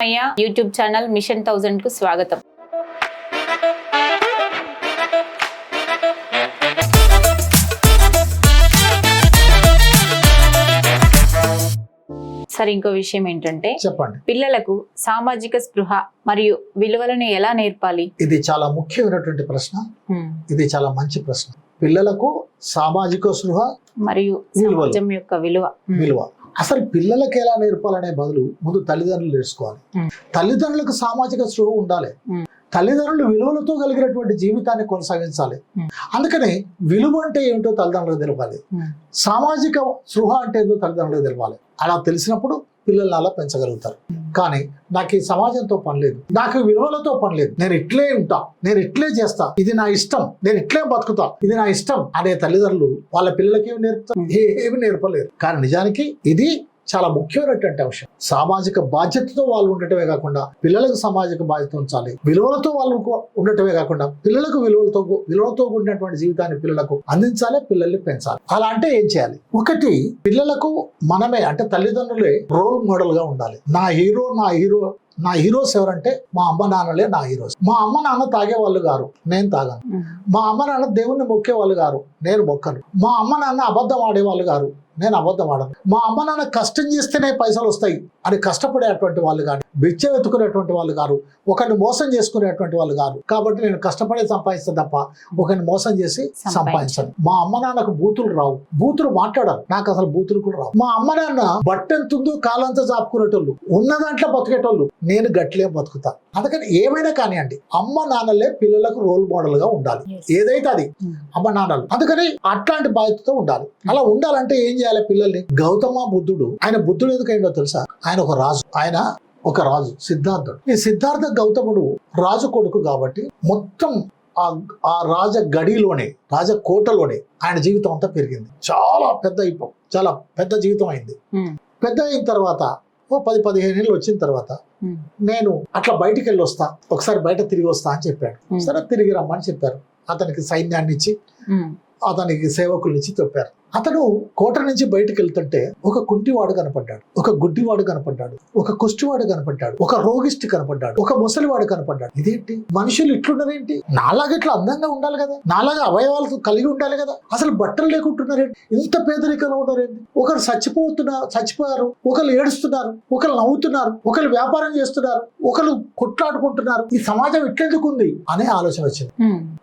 అయ్యా YouTube channel machine థౌజండ్కు స్వాగతం సరే ఇంకో విషయం ఏంటంటే చెప్పండి పిల్లలకు సామాజిక స్పృహ మరియు విలువలను ఎలా నేర్పాలి ఇది చాలా ముఖ్యమైనటువంటి ప్రశ్న. ఇది చాలా మంచి ప్రశ్న పిల్లలకు సామాజిక స్పృహ మరియు. సమాజం యొక్క విలువ. విలువ అసలు పిల్లలకి ఎలా నేర్పాలనే బదులు ముందు తల్లిదండ్రులు నేర్చుకోవాలి. తల్లిదండ్రులకు సామాజిక స్పృహ ఉండాలి. తల్లిదండ్రులు విలువలతో కలిగినటువంటి జీవితాన్ని కొనసాగించాలి. Hmm. అందుకని విలువ అంటే ఏమిటో తల్లిదండ్రులకు తెలపాలి Hmm. సామాజిక స్పృహ అంటే ఏంటో తల్లిదండ్రులకు తెలపాలి అలా తెలిసినప్పుడు పిల్లల్ని అలా పెంచగలుగుతారు. Hmm. కానీ నాకు ఈ సమాజంతో పని లేదు. నాకు విలువలతో పని లేదు. నేను ఇట్లే ఉంటా. నేను ఇట్లే చేస్తా. ఇది నా ఇష్టం. నేను ఇట్లే బతుకుతా. ఇది నా ఇష్టం అనే తల్లిదండ్రులు వాళ్ళ పిల్లలకి ఏమి నేర్పుతారు? ఏమి నేర్పలేరు. కానీ నిజానికి ఇది చాలా ముఖ్యమైనటువంటి అంశం. సామాజిక బాధ్యతతో వాళ్ళు ఉండటమే కాకుండా పిల్లలకు సామాజిక బాధ్యత ఉంచాలి. విలువలతో వాళ్ళు ఉండటమే కాకుండా పిల్లలకు విలువలతో విలువలతో కూడినటువంటి జీవితాన్ని పిల్లలకు అందించాలి పిల్లల్ని పెంచాలి. అలా అంటే ఏం చేయాలి? ఒకటి పిల్లలకు మనమే అంటే తల్లిదండ్రులే రోల్ మోడల్గా ఉండాలి. నా హీరో నా హీరో నా హీరోస్ ఎవరంటే మా అమ్మ నాన్నలే నా హీరోస్ మా అమ్మ నాన్న తాగే వాళ్ళు గారు నేను తాగాను. మా అమ్మ నాన్న దేవుణ్ణి మొక్కే వాళ్ళు గారు నేను మొక్కను. మా అమ్మ నాన్న అబద్ధం ఆడేవాళ్ళు గారు నేను అబద్ధం ఆడను. మా అమ్మ నాన్న కష్టం చేస్తేనే పైసలు వస్తాయి. అని కష్టపడేటువంటి వాళ్ళు కాదు. బిచ్చ వెతుకునేటువంటి వాళ్ళు గారు ఒకరిని మోసం చేసుకునేటువంటి వాళ్ళు కాదు. కాబట్టి నేను కష్టపడి సంపాదిస్తాను తప్ప ఒకరిని మోసం చేసి సంపాదించను మా అమ్మ నాన్నకు బూతులు రావు. బూతులు మాట్లాడరు. నాకు అసలు బూతులు కూడా రావు. మా అమ్మ నాన్న బట్టెంతుందో కాలంతా చాపుకునేటోళ్ళు. ఉన్న దాంట్లో బతికేటోళ్ళు. నేను గట్లే బతుకుతా. అందుకని ఏమైనా కానివ్వండి. అమ్మ నాన్నలే పిల్లలకు రోల్ మోడల్గా ఉండాలి. ఏదైతే అది Hmm. అమ్మ నాన్నలు. అందుకని అట్లాంటి బాధ్యతతో ఉండాలి. అలా ఉండాలంటే ఏం చేయాలి? పిల్లల్ని గౌతమ బుద్ధుడు ఆయన బుద్ధుడు ఎందుకైందో తెలుసా ఆయన ఒక రాజు ఆయన ఒక రాజు సిద్ధార్థుడు ఈ సిద్ధార్థ గౌతముడు రాజు కొడుకు కాబట్టి మొత్తం ఆ రాజ గడిలోనే రాజ కోటలోనే ఆయన జీవితం అంతా పెరిగింది చాలా పెద్ద అయిపో చాలా పెద్ద జీవితం అయింది. పెద్ద అయిన తర్వాత ఓ పది పదిహేను ఏళ్ళు వచ్చిన తర్వాత. నేను అట్లా బయటికి వెళ్ళి వస్తా ఒకసారి బయట తిరిగి వస్తా అని చెప్పాడు. సరే తిరిగి రమ్మని చెప్పారు అతనికి సైన్యాన్ని ఇచ్చి. అతనికి సేవకుల్నిచ్చి చెప్పారు అతను కోట నుంచి బయటకు వెళ్తుంటే ఒక కుంటివాడు కనపడ్డాడు. ఒక గుడ్డివాడు కనపడ్డాడు. ఒక కుష్టివాడు కనపడ్డాడు. ఒక రోగిష్టి కనపడ్డాడు. ఒక ముసలివాడు కనపడ్డాడు. ఇదేంటి? మనుషులు ఇట్లున్నారేంటి? నాలాగా ఇట్లా అందంగా ఉండాలి కదా? నాలాగా అవయవాలు కలిగి ఉండాలి కదా? అసలు బట్టలు లేకుంటున్నారేంటి? ఇంత పేదరికంలో ఉన్నారేంటి? ఒకరు చచ్చిపోతున్నారు చచ్చిపోయారు. ఒకరు ఏడుస్తున్నారు. ఒకరు నవ్వుతున్నారు. ఒకరు వ్యాపారం చేస్తున్నారు. ఒకరు కొట్లాడుకుంటున్నారు. ఈ సమాజం ఇట్లెందుకు ఉంది అనే ఆలోచన వచ్చింది.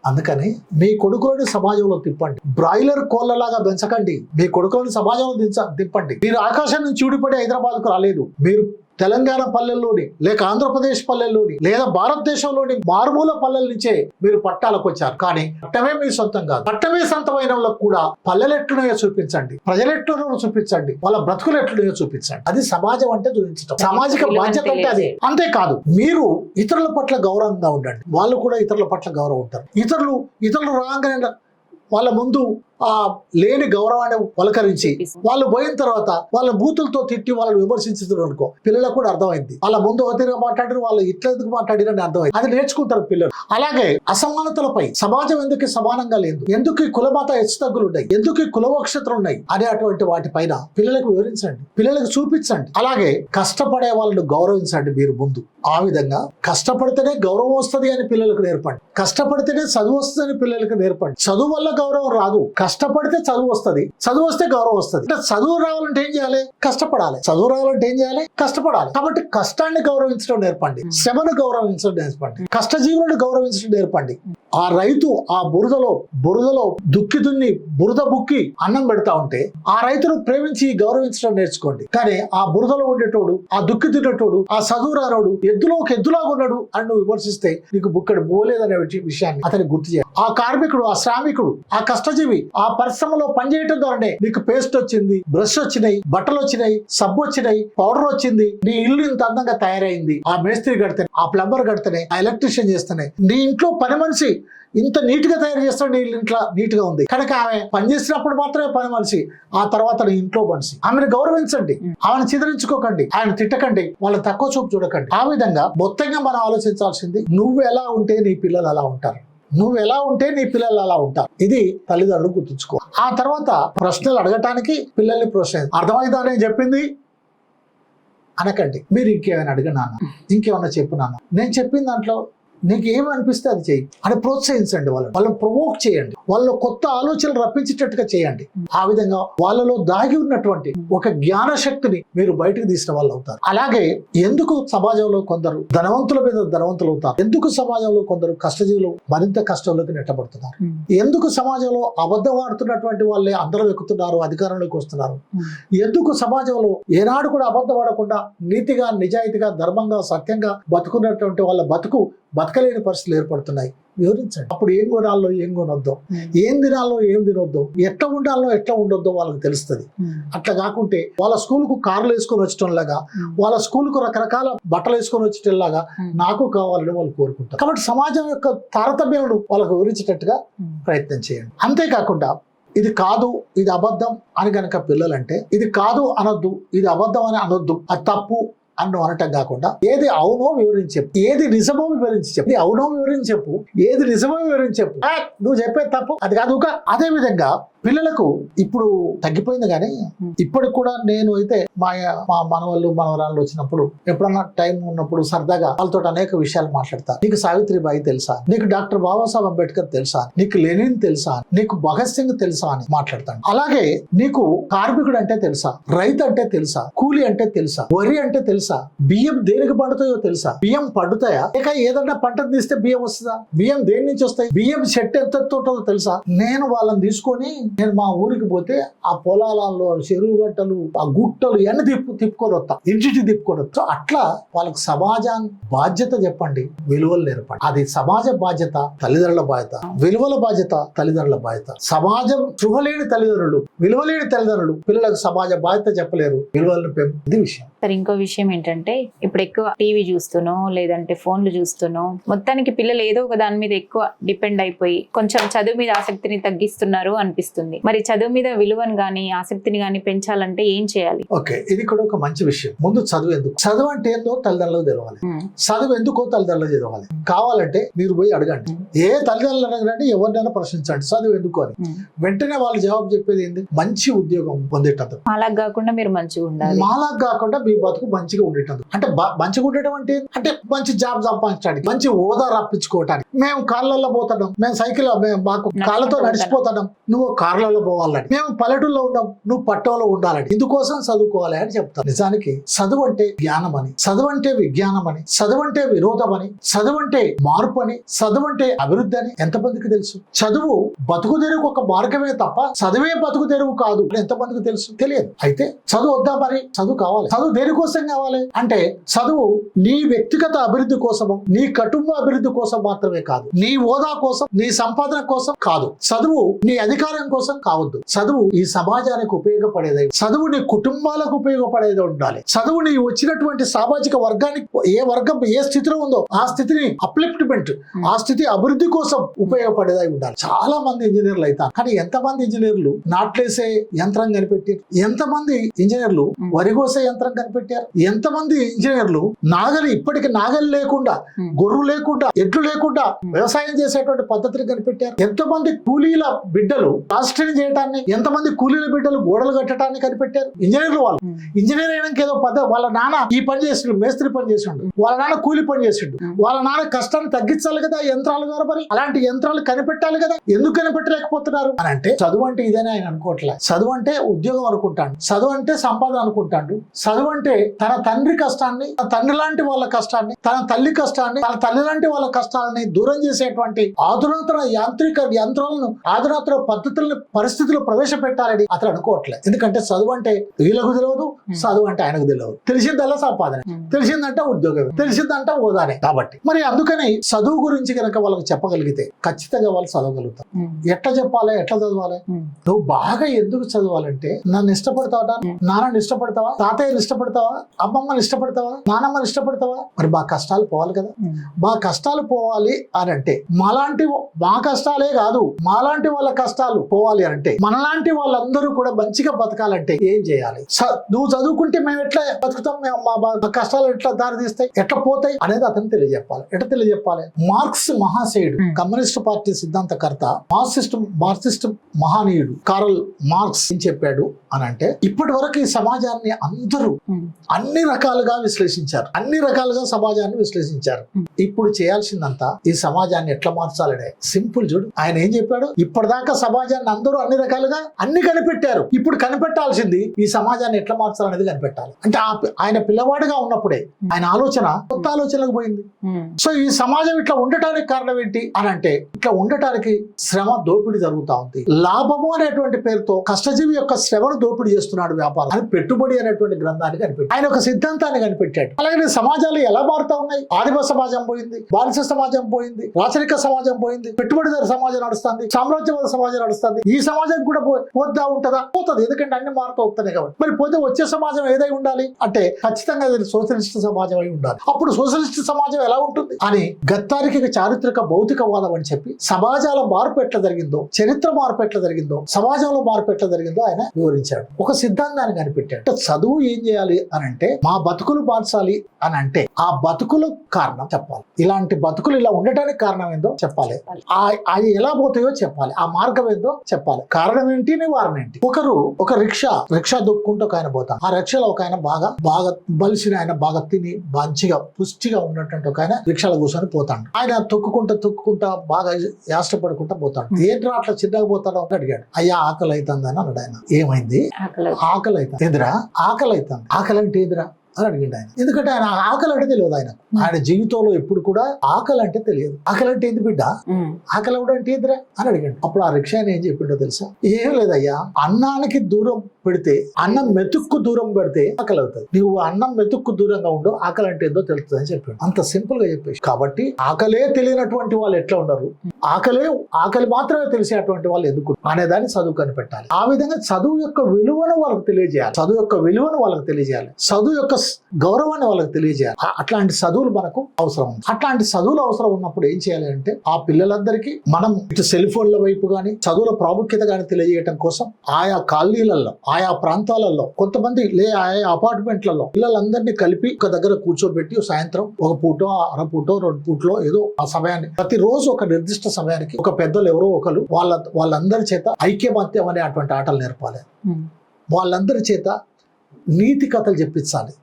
అందుకని మీ కొడుకులను సమాజంలో తిప్పండి. బ్రాయిలర్ కోళ్ళలాగా పెంచకండి మీ కొడుకులను సమాజంలో దించ తిప్పండి మీరు ఆకాశం నుంచి ఊడిపడి హైదరాబాద్కు రాలేదు. మీరు తెలంగాణ పల్లెల్లోని లేక ఆంధ్రప్రదేశ్ పల్లెల్లోని లేదా భారతదేశంలోని మారుమూల పల్లెల నుంచే మీరు పట్టాలకు వచ్చారు. కానీ పట్టమే మీ సొంతం కాదు. పట్టమే సొంతమైన కూడా పల్లెలు ఎట్లున్నాయో చూపించండి. ప్రజలు ఎట్లున్నాయో చూపించండి. వాళ్ళ బ్రతుకులు ఎట్లున్నాయో చూపించండి. అది సమాజం అంటే చూపించడం సామాజిక బాధ్యత అంటే అదే. అంతేకాదు మీరు ఇతరుల పట్ల గౌరవంగా ఉండండి. వాళ్ళు కూడా ఇతరుల పట్ల గౌరవం ఉంటారు. ఇతరులు ఇతరులు రాగానే వాళ్ళ ముందు ఆ లేని గౌరవాన్ని పలకరించి వాళ్ళు పోయిన తర్వాత వాళ్ళ బూతులతో తిట్టి వాళ్ళని విమర్శించుతున్నారు అనుకో. పిల్లలకు కూడా అర్థమైంది. వాళ్ళ ముందు ఒకరిగా మాట్లాడారు వాళ్ళు ఇట్లా ఎందుకు మాట్లాడిరని అర్థమైంది. అది నేర్చుకుంటారు పిల్లలు. అలాగే అసమానతలపై సమాజం ఎందుకు సమానంగా లేదు? ఎందుకు ఈ కులమత హెచ్చుతగ్గులు ఉన్నాయి ఎందుకు ఈ కులవక్షతలు ఉన్నాయి అనే అటువంటి వాటి పైన పిల్లలకు వివరించండి. పిల్లలకు చూపించండి. అలాగే కష్టపడే వాళ్ళను గౌరవించండి మీరు ముందు. ఆ విధంగా కష్టపడితేనే గౌరవం వస్తుంది అని పిల్లలకు నేర్పండి. కష్టపడితేనే చదువు వస్తుంది అని పిల్లలకు నేర్పండి. చదువు వల్ల గౌరవం రాదు. కష్టపడితే చదువు వస్తుంది. చదువు వస్తే గౌరవం వస్తుంది. అంటే చదువు రావాలంటే ఏం చేయాలి? కష్టపడాలి. చదువు రావాలంటే ఏం చేయాలి? కష్టపడాలి. కాబట్టి కష్టాన్ని గౌరవించడం నేర్పండి. శ్రమను గౌరవించడం నేర్పండి. కష్టజీవులను గౌరవించడం నేర్పండి. ఆ రైతు ఆ బురదలో బురదలో దుక్కి దున్ని బురద బుక్కి అన్నం పెడతా ఉంటే ఆ రైతును ప్రేమించి గౌరవించడం నేర్చుకోండి. కానీ ఆ బురదలో ఉండేటోడు ఆ దుక్కి తినేటోడు ఆ చదువు రానోడు ఎద్దులో ఒక ఎద్దులాగా ఉన్నాడు అని నువ్వు విమర్శిస్తే నీకు బుక్కడు పోలేదనే విష- విషయాన్ని అతనికి గుర్తు చేయాలి. ఆ కార్మికుడు ఆ శ్రామికుడు ఆ కష్టజీవి ఆ పరిశ్రమలో పనిచేయటం ద్వారానే నీకు పేస్ట్ వచ్చింది బ్రష్ వచ్చినాయి బట్టలు వచ్చినాయి సబ్బు వచ్చినాయి పౌడర్ వచ్చింది నీ ఇల్లు ఇంత అందంగా తయారైంది. ఆ మేస్త్రి కడితేనే ఆ ప్లంబర్ కడితేనే ఆ ఎలక్ట్రీషియన్ చేస్తేనే నీ ఇంట్లో పని మనిషి ఇంత నీట్గా తయారు చేస్తాడు నీ ఇల్లు ఇంట్లో నీట్గా ఉంది. కనుక ఆమె పనిచేసినప్పుడు మాత్రమే పని మనిషి ఆ తర్వాత నీ ఇంట్లో మనిషి. ఆమెను గౌరవించండి ఆమెను చిదరించుకోకండి ఆయన తిట్టకండి వాళ్ళ తక్కువ చూపు చూడకండి. ఆ విధంగా మొత్తంగా మనం ఆలోచించాల్సింది నువ్వు ఎలా ఉంటే నీ పిల్లలు అలా ఉంటారు. నువ్వు ఎలా ఉంటే నీ పిల్లలు అలా ఉంటారు. ఇది తల్లిదండ్రులు గుర్తుంచుకో. ఆ తర్వాత ప్రశ్నలు అడగటానికి పిల్లల్ని ప్రోత్సహించు. అర్థమైందా నేను చెప్పింది? అనకండి. మీరు ఇంకేమైనా అడిగినాను ఇంకేమైనా చెప్పు నాన్న. నేను చెప్పిన దాంట్లో నీకు ఏమి అనిపిస్తే అది చేయి అని ప్రోత్సహించండి వాళ్ళని. వాళ్ళని ప్రొవోక్ చేయండి. వాళ్ళలో కొత్త ఆలోచనలు రప్పించేటట్టుగా చేయండి. ఆ విధంగా వాళ్ళలో దాగి ఉన్నటువంటి ఒక జ్ఞాన శక్తిని మీరు బయటకు తీసిన వాళ్ళు అవుతారు. అలాగే ఎందుకు సమాజంలో కొందరు ధనవంతుల మీద ధనవంతులు అవుతారు? ఎందుకు సమాజంలో కొందరు కష్టజీవులు మరింత కష్టంలోకి నెట్టబడుతున్నారు? ఎందుకు సమాజంలో అబద్ధం ఆడుతున్నటువంటి వాళ్ళే అందరం ఎక్కుతున్నారు అధికారంలోకి వస్తున్నారు? ఎందుకు సమాజంలో ఏనాడు కూడా అబద్ధం ఆడకుండా నీతిగా నిజాయితీగా ధర్మంగా సత్యంగా బతుకున్నటువంటి వాళ్ళ బతుకు బతకలేని పరిస్థితులు ఏర్పడుతున్నాయి. వివరించండి. అప్పుడు ఏం కొనాలో ఏం కొనొద్దో ఏం తినాలో ఏం తినొద్దో ఎట్లా ఉండాలో ఎట్లా ఉండొద్దో వాళ్ళకి తెలుస్తుంది. అట్లా కాకుంటే వాళ్ళ స్కూల్కు కార్లు వేసుకొని వచ్చటంలాగా వాళ్ళ స్కూల్కు రకరకాల బట్టలు వేసుకొని వచ్చేటలాగా నాకు కావాలని వాళ్ళు కోరుకుంటారు. కాబట్టి సమాజం యొక్క తారతమ్యాలను వాళ్ళకు వివరించేటట్టుగా ప్రయత్నం చేయండి. అంతేకాకుండా ఇది కాదు ఇది అబద్ధం అని గనక పిల్లలంటే ఇది కాదు అనొద్దు ఇది అబద్ధం అని అనొద్దు అది తప్పు అన్ను అనటం కాకుండా ఏది అవునో వివరించి చెప్పు. ఏది నిజమో వివరించి చెప్పు. అవునో వివరించి చెప్పు. ఏది నిజమో వివరించి చెప్పు. నువ్వు చెప్పేది తప్పు. అది కాదు అదే విధంగా పిల్లలకు ఇప్పుడు తగ్గిపోయింది కానీ ఇప్పటికి కూడా నేను అయితే మా మా మనవాళ్ళు మనవరాళ్ళు వచ్చినప్పుడు ఎప్పుడన్నా టైం ఉన్నప్పుడు సరదాగా వాళ్ళతో అనేక విషయాలు మాట్లాడతా. నీకు సావిత్రిబాయి తెలుసా? నీకు డాక్టర్ బాబాసాహెబ్ అంబేద్కర్ తెలుసా? నీకు లెనిన్ తెలుసా? నీకు భగత్ సింగ్ తెలుసా అని మాట్లాడతాను. అలాగే నీకు కార్మికుడు అంటే తెలుసా? రైతు అంటే తెలుసా? కూలి అంటే తెలుసా? వరి అంటే తెలుసా? బియ్యం దేనికి పండుతాయో తెలుసా? బియ్యం పండుతాయా? ఇక ఏదన్నా పంట తీస్తే బియ్యం వస్తుందా? బియ్యం దేని నుంచి వస్తాయి? బియ్యం చెట్టు ఎంత ఉంటుందో తెలుసా? నేను వాళ్ళని తీసుకొని నేను మా ఊరికి పోతే ఆ పొలాలలో చెరువు గట్టలు ఆ గుట్టలు ఎన్ని తిప్పు తిప్పుకొని వస్తా. ఇంటికి తిప్పుకొని వస్తా. అట్లా వాళ్ళకి సమాజాన్ని బాధ్యత చెప్పండి. విలువలు నేర్పండి. అది సమాజ బాధ్యత తల్లిదండ్రుల బాధ్యత. విలువల బాధ్యత తల్లిదండ్రుల బాధ్యత. సమాజం చూహలేని తల్లిదండ్రులు విలువలేని తల్లిదండ్రులు పిల్లలకు సమాజ బాధ్యత చెప్పలేరు. విలువలను పెంపు విషయం. సరే ఇంకో విషయం ఏంటంటే ఇప్పుడు ఎక్కువ టీవీ చూస్తూనో లేదంటే ఫోన్లు చూస్తూనో మొత్తానికి పిల్లలు ఏదో ఒక దాని మీద ఎక్కువ డిపెండ్ అయిపోయి కొంచెం చదువు మీద ఆసక్తిని తగ్గిస్తున్నారు అనిపిస్తుంది. మరి చదువు మీద విలువను గాని ఆసక్తిని గాని పెంచాలంటే ఏం చేయాలి? ఓకే ఇది కూడా ఒక మంచి విషయం. ముందు చదువు ఎందుకు? చదువు అంటే ఏందో తల్లిదండ్రులకు తెలవాలి. చదువు ఎందుకో తల్లిదండ్రులు చదవాలి కావాలంటే మీరు పోయి అడగండి. ఏ తల్లిదండ్రులు అడగండి ఎవరినైనా ప్రశ్నించండి. చదువు ఎందుకు అని. వెంటనే వాళ్ళు జవాబు చెప్పేది ఏంది? మంచి ఉద్యోగం పొందేటందుకు. అలా కాకుండా మీరు మంచిగా ఉండాలి. మాలా కాకుండా మీ బతుకు మంచిగా ఉండేటందుకు అంటే మంచిగా ఉండటం అంటే? అంటే మంచి జాబ్ సంపాదించడానికి మంచి హోదా రప్పించుకోవటానికి. మేము కార్లలో పోతున్నాం మేము సైకిల్ మాకు కాళ్ళతో నడిచిపోతున్నాం నువ్వు కార్లలో పోవాలని మేము పల్లెటూరులో ఉన్నాం నువ్వు పట్టణంలో ఉండాలని ఇందుకోసం చదువుకోవాలి అని చెప్తాను నిజానికి చదువు అంటే జ్ఞానం అని చదువు అంటే విజ్ఞానం అని చదువు అంటే వినోదం అని చదువు అంటే మార్పు అని చదువు అంటే అభివృద్ధి అని ఎంతమందికి తెలుసు? చదువు బతుకు తెరువు ఒక మార్గమే తప్ప చదువే బతుకు తెరువు కాదు ఎంతమందికి తెలుసు? తెలియదు. అయితే చదువు వద్దా మరి? చదువు కావాలి. చదువు దేనికోసం కావాలి. అంటే చదువు నీ వ్యక్తిగత అభివృద్ధి కోసము నీ కుటుంబ అభివృద్ధి కోసం మాత్రమే కాదు. నీ హోదా కోసం నీ సంపాదన కోసం కాదు. చదువు నీ అధికారం కోసం కావద్దు. చదువు ఈ సమాజానికి ఉపయోగపడేది. చదువు నీ కుటుంబాలకు ఉపయోగపడేది ఉండాలి. చదువు నీ వచ్చినటువంటి సామాజిక వర్గానికి ఏ వర్గం ఏ స్థితిలో ఉందో ఆ స్థితిని అప్లిఫ్ట్మెంట్ ఆ స్థితి అభివృద్ధి కోసం ఉపయోగపడేదై ఉండాలి. చాలా మంది ఇంజనీర్లు అవుతారు కానీ ఎంతమంది ఇంజనీర్లు నాట్లేసే యంత్రం కనిపెట్టారు ఎంతమంది ఇంజనీర్లు వరి కోసే యంత్రం కనిపెట్టారు ఎంతమంది ఇంజనీర్లు నాగలి ఇప్పటికి నాగలి లేకుండా Hmm. గొర్రు లేకుండా ఎడ్లు లేకుండా వ్యవసాయం చేసేటువంటి పద్ధతిని కనిపెట్టారు. ఎంతమంది కూలీల బిడ్డలు ప్లాస్టరింగ్ చేయడాన్ని ఎంతమంది కూలీల బిడ్డలు గోడలు కట్టడాన్ని కనిపెట్టారు? ఇంజనీర్లు వాళ్ళు. ఉమ్, ఇంజనీర్ అయినాక ఏదో పద్ధతి వాళ్ళ నాన్న ఈ పని చేసిండు మేస్త్రి పని చేసిండు. వాళ్ళ నాన్న కూలి పని చేసిండు. Hmm. వాళ్ళ నాన్న కష్టాన్ని తగ్గించాలి కదా యంత్రాలు ద్వారా మరి అలాంటి యంత్రాలు కనిపెట్టాలి కదా ఎందుకు కనిపెట్టలేకపోతున్నారు? అని అంటే చదువు అంటే ఇదేనే ఆయన అనుకోవట్లే. చదువు అంటే ఉద్యోగం అనుకుంటాడు. చదువు అంటే సంపాదన అనుకుంటాడు. చదువు అంటే తన తండ్రి కష్టాన్ని తన తండ్రి లాంటి వాళ్ళ కష్టాన్ని తన తల్లి కష్టాన్ని తన తల్లి లాంటి వాళ్ళ కష్టాలని దూరం చేసేటువంటి ఆధునాతన యాంత్రిక యంత్రాలను ఆధునాతన పద్ధతులను పరిస్థితులు ప్రవేశపెట్టాలని అతను అనుకోవట్లే. ఎందుకంటే చదువు అంటే వీళ్ళకు తెలియదు చదువు అంటే ఆయనకు తెలియదు. తెలిసిందల్లా సంపాదన. ఉమ్, తెలిసిందంటే ఉద్యోగం. తెలిసిందంటే హోదానే. కాబట్టి మరి అందుకని చదువు గురించి కనుక వాళ్ళకి చెప్పగలిగితే ఖచ్చితంగా వాళ్ళు చదవగలుగుతారు. ఎట్లా చెప్పాలి ఎట్లా చదవాలి? నువ్వు బాగా ఎందుకు చదవాలంటే నన్ను ఇష్టపడతావా? నాన్నని ఇష్టపడతావా? తాతయ్యని ఇష్టపడతావా? అమ్మమ్మని ఇష్టపడతావా? నానమ్మని ఇష్టపడతావా? మరి మా కష్టాలు పోవాలి కదా. మా కష్టాలు పోవాలి అని అంటే మాలాంటి మా కష్టాలే కాదు మాలాంటి వాళ్ళ కష్టాలు పోవాలి అని అంటే మనలాంటి వాళ్ళందరూ కూడా మంచిగా బతకాలంటే ఏం చేయాలి? నువ్వు చదువుకుంటే మేము ఎట్లా బతుకుతాం? మేము మా కష్టాలు ఎట్లా దారి తీస్తాయి ఎట్లా పోతాయి? అనేది అతను తెలియజెప్పాలి. ఎట్లా తెలియజెప్పాలి? మార్క్స్ మహాశయుడు. కమ్యూనిస్ట్ పార్టీ సిద్ధాంతకర్త మార్క్సిస్ట్ మార్క్సిస్ట్ మహానీయుడు కారల్ మార్క్స్ ఏం చెప్పాడు అని అంటే ఇప్పటి వరకు ఈ సమాజాన్ని అందరూ. అన్ని రకాలుగా విశ్లేషించారు. అన్ని రకాలుగా సమాజాన్ని విశ్లేషించారు. Hmm. ఇప్పుడు చేయాల్సిందంతా ఈ సమాజాన్ని ఎట్లా మార్చాలనే సింపుల్ చూడు. ఆయన ఏం చెప్పాడు? ఇప్పటిదాకా సమాజాన్ని అందరూ అన్ని రకాలుగా అన్ని కనిపెట్టారు. ఇప్పుడు కనిపెట్టాల్సింది ఈ సమాజాన్ని ఎట్లా మార్చాలనేది కనిపెట్టాలి. అంటే ఆయన పిల్లవాడిగా ఉన్నప్పుడే ఆయన ఆలోచన కొత్త ఆలోచనలకు పోయింది. ఉమ్. సో ఈ సమాజం ఇట్లా ఉండటానికి కారణం ఏంటి? అని అంటే ఇట్లా ఉండటానికి శ్రమ దోపిడీ జరుగుతా ఉంది. లాభము అనేటువంటి పేరుతో కష్టజీవి యొక్క శ్రమను దోపిడీ చేస్తున్నాడు వ్యాపారం. అని పెట్టుబడి అనేటువంటి గ్రంథాన్ని కనిపెట్టాడు. ఆయన ఒక సిద్ధాంతాన్ని కనిపెట్టాడు. అలాగే సమాజాలు ఎలా మారుతా ఉన్నాయి? ఆదిమ సమాజం పోయింది బానిస సమాజం పోయింది రాచరిక సమాజం పోయింది పెట్టుబడిదారు సమాజం నడుస్తుంది సామ్రాజ్యవాద సమాజం నడుస్తుంది. ఈ సమాజం కూడా పో- పోద్దా ఉంటుందా? పోతుంది. ఎందుకంటే అన్ని మారుతూ వస్తున్నాయి కాబట్టి. మరి పోతే వచ్చే సమాజం ఏదై ఉండాలి? అంటే ఖచ్చితంగా అది సోషలిస్ట్ సమాజం అయి ఉండాలి. అప్పుడు సోషలిస్ట్ సమాజం ఎలా ఉంటుంది? అని గత్తారికి చారిత్రక భౌతికవాదం అని చెప్పి సమాజాల మార్పు ఎట్లా జరిగిందో చరిత్ర మార్పు ఎట్లా జరిగిందో సమాజంలో మార్పు ఎట్లా జరిగిందో ఆయన వివరించాడు. ఒక సిద్ధాంతాన్ని కనిపెట్టాడు. చదువు ఏం చేయాలి? అని అంటే మా బతుకులు మార్చాలి అని అంటే ఆ బతుకుల కారణం చెప్పాలి. ఇలాంటి బతుకులు ఇలా ఉండటానికి కారణం ఏందో చెప్పాలి. ఆ అవి ఎలా పోతాయో చెప్పాలి. ఆ మార్గం ఏందో చెప్పాలి. కారణం ఏంటి నివారణ ఏంటి? ఒకరు ఒక రిక్షా రిక్షా దొక్కుంటూ ఒక ఆయన పోతాం ఆ రిక్షాలో ఒక ఆయన బాగా బాగా బలిసిన ఆయన బాగా తిని మంచిగా పుష్టిగా ఉన్నటువంటి ఒక ఆయన రిక్షాలో కూర్చొని పోతాడు. ఆయన తొక్కుకుంటా తొక్కుకుంటా బాగా యాష్టపడుకుంటా పోతాడు. ఏంట్రా అట్లా చిన్నగా పోతాడో అడిగాడు. అయ్యా ఆకలి అవుతుంది అని అన్నాడు ఆయన. ఏమైంది? ఆకలి ఆకలి అవుతుంది ఎదురా ఆకలి అవుతుంది ఆకలి అంటే ఎదురా అని అడిగిండు ఆయన. ఎందుకంటే ఆయన ఆకలి అంటే తెలియదు ఆయన. ఆయన జీవితంలో ఎప్పుడు కూడా ఆకలి అంటే తెలియదు. ఆకలి అంటే ఏంది బిడ్డ. ఆకలి అవడం అంటే ఎదురా అని అడిగాడు. అప్పుడు ఆ రిక్షా ఆయన ఏం చెప్పిండో తెలుసా? ఏం లేదయ్యా అన్నానికి దూరం పెడితే అన్నం మెతుక్కు దూరం పెడితే ఆకలి అవుతుంది. నువ్వు అన్నం మెతుక్కు దూరంగా ఉండు ఆకలి అంటే ఏందో తెలుస్తుంది అని చెప్పాడు. అంత సింపుల్గా చెప్పేసి. కాబట్టి ఆకలే తెలియనటువంటి వాళ్ళు ఎట్లా ఉండరు? ఆకలే ఆకలి మాత్రమే తెలిసేటువంటి వాళ్ళు ఎందుకు అనేదాన్ని చదువు కనిపెట్టాలి. ఆ విధంగా చదువు యొక్క విలువను వాళ్ళకి తెలియజేయాలి. చదువు యొక్క విలువను వాళ్ళకి తెలియజేయాలి. చదువు యొక్క గౌరవాన్ని వాళ్ళకి తెలియజేయాలి. అట్లాంటి చదువులు మనకు అవసరం. ఉంది అట్లాంటి చదువులు అవసరం ఉన్నప్పుడు ఏం చేయాలి అంటే ఆ పిల్లలందరికీ మనం ఇటు సెల్ ఫోన్ల వైపు కానీ చదువుల ప్రాముఖ్యత కానీ తెలియజేయడం కోసం ఆయా కాలనీలలో ఆయా ప్రాంతాలలో కొంతమంది లే ఆయా అపార్ట్మెంట్లలో పిల్లలందరినీ కలిపి ఒక దగ్గర కూర్చోబెట్టి సాయంత్రం ఒక పూటో అర పూటో రెండు పూటలో ఏదో ఆ సమయాన్ని ప్రతిరోజు ఒక నిర్దిష్ట సమయానికి ఒక పెద్దలు ఎవరో ఒకరు వాళ్ళ వాళ్ళందరి చేత ఐక్యమత్యం అనే అటువంటి ఆటలు నేర్పాలి. వాళ్ళందరి చేత నీతి కథలు చెప్పించాలి.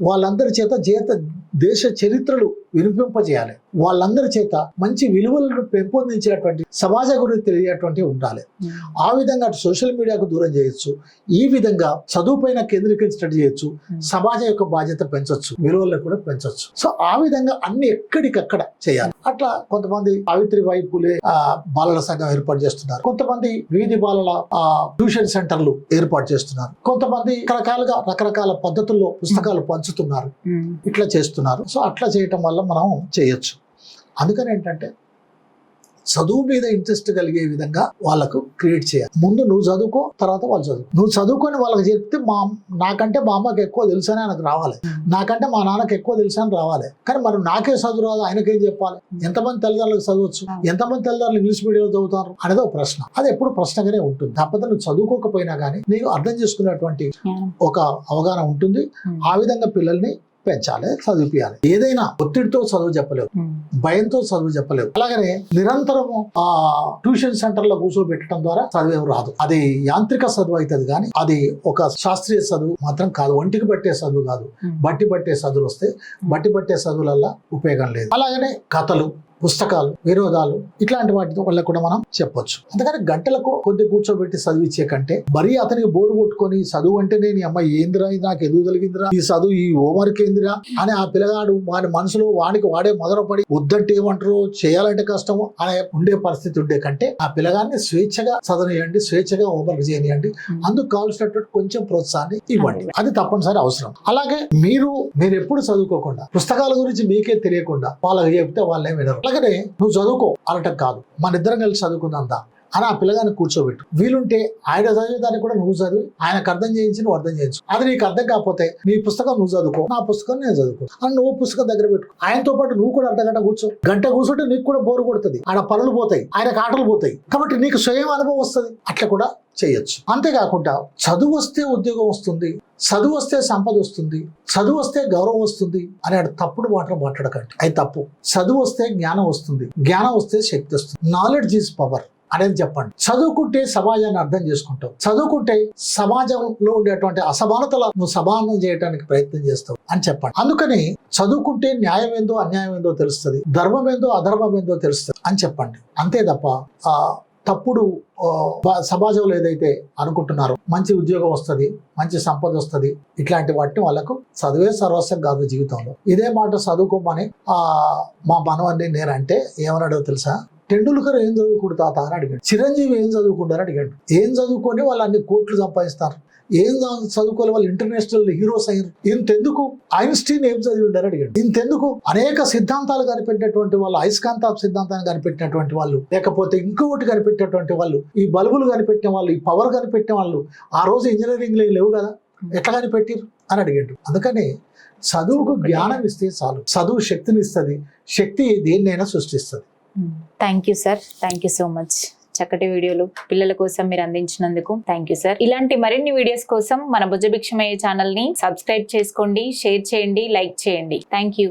వాళ్ళందరి చేత చేత దేశ చరిత్రలు వినిపింపజేయాలి. వాళ్ళందరి చేత మంచి విలువలను పెంపొందించేటువంటి సమాజ గురించి తెలియటువంటి ఉండాలి. ఉమ్. ఆ విధంగా సోషల్ మీడియాకు దూరం చేయొచ్చు. ఈ విధంగా చదువు పైన కేంద్రీకరించినట్టు చేయొచ్చు. Hmm. సమాజం యొక్క బాధ్యత పెంచొచ్చు. విలువలను కూడా పెంచొచ్చు. సో ఆ విధంగా అన్ని ఎక్కడికక్కడ చేయాలి. అట్లా కొంతమంది సావిత్రిబాయి పూలే బాలల సంఘం ఏర్పాటు చేస్తున్నారు. కొంతమంది వీధి బాలల ట్యూషన్ సెంటర్లు ఏర్పాటు చేస్తున్నారు. కొంతమంది రకరకాలుగా రకరకాల పద్ధతుల్లో పుస్తకాలు పంచుతున్నారు. ఉమ్. ఇట్లా చేస్తున్నారు. సో అట్లా చేయటం వల్ల మనం చేయొచ్చు. అందుకని ఏంటంటే చదువు మీద ఇంట్రెస్ట్ కలిగే విధంగా వాళ్ళకు క్రియేట్ చేయాలి. ముందు నువ్వు చదువుకో తర్వాత వాళ్ళు చదువు. నువ్వు చదువుకొని వాళ్ళకి చెప్తే మా నాకంటే మా అమ్మకి ఎక్కువ తెలుసని ఆయనకు రావాలి. నాకంటే మా నాన్నకి ఎక్కువ తెలుసని రావాలి. కానీ మరి నాకే చదువు రాదు ఆయనకేం చెప్పాలి? ఎంతమంది తల్లిదండ్రులకు చదవచ్చు? ఎంతమంది తల్లిదండ్రులు ఇంగ్లీష్ మీడియంలో చదువుతారు? అనేది ఒక ప్రశ్న. అది ఎప్పుడు ప్రశ్నగానే ఉంటుంది. కాకపోతే నువ్వు చదువుకోకపోయినా కానీ నీకు అర్థం చేసుకునేటువంటి. ఒక అవగాహన ఉంటుంది. ఆ విధంగా పిల్లల్ని పెంచాలి చదివిపియాలి ఏదైనా ఒత్తిడితో చదువు చెప్పలేవు. భయంతో చదువు చెప్పలేవు. అలాగనే నిరంతరము ఆ ట్యూషన్ సెంటర్లో కూర్చోబెట్టడం ద్వారా చదివేం రాదు. అది యాంత్రిక చదువు అవుతుంది కానీ అది ఒక శాస్త్రీయ చదువు మాత్రం కాదు. ఒంటికి పట్టే చదువు కాదు. బట్టి పట్టే చదువులు వస్తే బట్టి పట్టే చదువులల్లా ఉపయోగం లేదు. అలాగనే కథలు పుస్తకాలు విరోధాలు ఇట్లాంటి వాటి వల్ల కూడా మనం చెప్పొచ్చు. అందుకని గంటలకు కొద్ది కూర్చోబెట్టి చదివించే కంటే మరీ అతనికి బోరు కొట్టుకొని చదువు అంటే నేను ఈ అమ్మాయి ఏందిరా ఇది? నాకు ఎదుగు కలిగిందిరా ఈ చదువు ఈ హోంవర్క్ ఏందిరా? అని ఆ పిల్లగాడు వాని మనసులో వానికి వాడే మొదలుపడి వద్దంటే ఏమంటారు చేయాలంటే కష్టము అనే ఉండే పరిస్థితి ఉండే కంటే ఆ పిల్లగాన్ని స్వేచ్ఛగా చదవనియండి స్వేచ్ఛగా హోంవర్క్ చేయనియండి. అందుకు కావాల్సినటువంటి కొంచెం ప్రోత్సాహాన్ని ఇవ్వండి. అది తప్పనిసరి అవసరం. అలాగే మీరు మీరు ఎప్పుడు చదువుకోకుండా పుస్తకాల గురించి మీకే తెలియకుండా వాళ్ళకి చెప్తే వాళ్ళే వినరు. అట్లాగనే నువ్వు చదువుకో అనటం కాదు. మన ఇద్దరం కలిసి చదువుకుందా అని ఆ పిల్లగాన్ని కూర్చోబెట్టు. వీలుంటే ఆయన చదివేదాన్ని కూడా నువ్వు చదివి ఆయనకు అర్థం చేయించి నువ్వు అర్థం చేయించు. అది నీకు అర్థం కాకపోతే నీ పుస్తకం నువ్వు చదువుకో నా పుస్తకం నేను చదువుకో అని నువ్వు పుస్తకం దగ్గర పెట్టుకో ఆయనతో పాటు నువ్వు కూడా అర్ధ గంట కూర్చో. గంట కూర్చుంటే నీకు కూడా బోరు కొడుతుంది. ఆయన పనులు పోతాయి ఆయనకు ఆటలు పోతాయి. కాబట్టి నీకు స్వయం అనుభవం వస్తుంది. అట్లా కూడా చేయొచ్చు. అంతేకాకుండా చదువు వస్తే ఉద్యోగం వస్తుంది. చదువు వస్తే సంపద వస్తుంది చదువు వస్తే గౌరవం వస్తుంది అనే తప్పుడు మాటలు మాట్లాడకండి. అది తప్పు. చదువు వస్తే జ్ఞానం వస్తుంది జ్ఞానం వస్తే శక్తి వస్తుంది. నాలెడ్జ్ ఈజ్ పవర్ అనేది చెప్పండి. చదువుకుంటే సమాజాన్ని అర్థం చేసుకుంటావు. చదువుకుంటే సమాజంలో ఉండేటువంటి అసమానతల నువ్వు సమానం చేయడానికి ప్రయత్నం చేస్తావు అని చెప్పండి. అందుకని చదువుకుంటే న్యాయం ఏందో అన్యాయం ఏందో తెలుస్తుంది. ధర్మం ఏందో అధర్మం ఏందో తెలుస్తుంది అని చెప్పండి. అంతే తప్ప ఆ తప్పుడు సమాజంలో ఏదైతే అనుకుంటున్నారో మంచి ఉద్యోగం వస్తుంది మంచి సంపద వస్తుంది ఇట్లాంటి వాటిని వాళ్ళకు చదివే సర్వస్వం కాదు జీవితంలో. ఇదే మాట చదువుకోమని మా మనవన్ని నేనంటే ఏమన్నాడో తెలుసా? టెండూల్కర్ ఏం చదువుకుంటు తాత అని అడిగాడు. చిరంజీవి ఏం చదువుకుంటారు అడిగాడు. ఏం చదువుకొని వాళ్ళు అన్ని కోట్లు సంపాదిస్తారు? ఏం చదువుకోవాలి? వాళ్ళు ఇంటర్నేషనల్ హీరోస్ అయ్యారు. ఇంతెందుకు? ఐన్స్టీన్ ఏం చదివి ఉండారు అడిగాడు. ఇంతెందుకు? అనేక సిద్ధాంతాలు కనిపెట్టినటువంటి వాళ్ళు అయస్కాంత సిద్ధాంతాన్ని కనిపెట్టినటువంటి వాళ్ళు లేకపోతే ఇంకొకటి కనిపెట్టినటువంటి వాళ్ళు ఈ బల్బులు కనిపెట్టిన వాళ్ళు ఈ పవర్ కనిపెట్టిన వాళ్ళు ఆ రోజు ఇంజనీరింగ్ లేవు కదా? ఎట్లా కనిపెట్టిరు అని అడిగాడు. అందుకని చదువుకు జ్ఞానం ఇస్తే చాలు. చదువు శక్తిని ఇస్తుంది. శక్తి దేన్నైనా సృష్టిస్తుంది. Thank you sir thank you so much చక్కటి వీడియోలు పిల్లల కోసం మీరు అందించినందుకు థ్యాంక్ యూ సార్ ఇలాంటి మరిన్ని వీడియోస్ కోసం మన భుజభిక్షమయ్యే ఛానల్ని సబ్స్క్రైబ్ చేసుకోండి షేర్ చేయండి లైక్ చేయండి. Thank you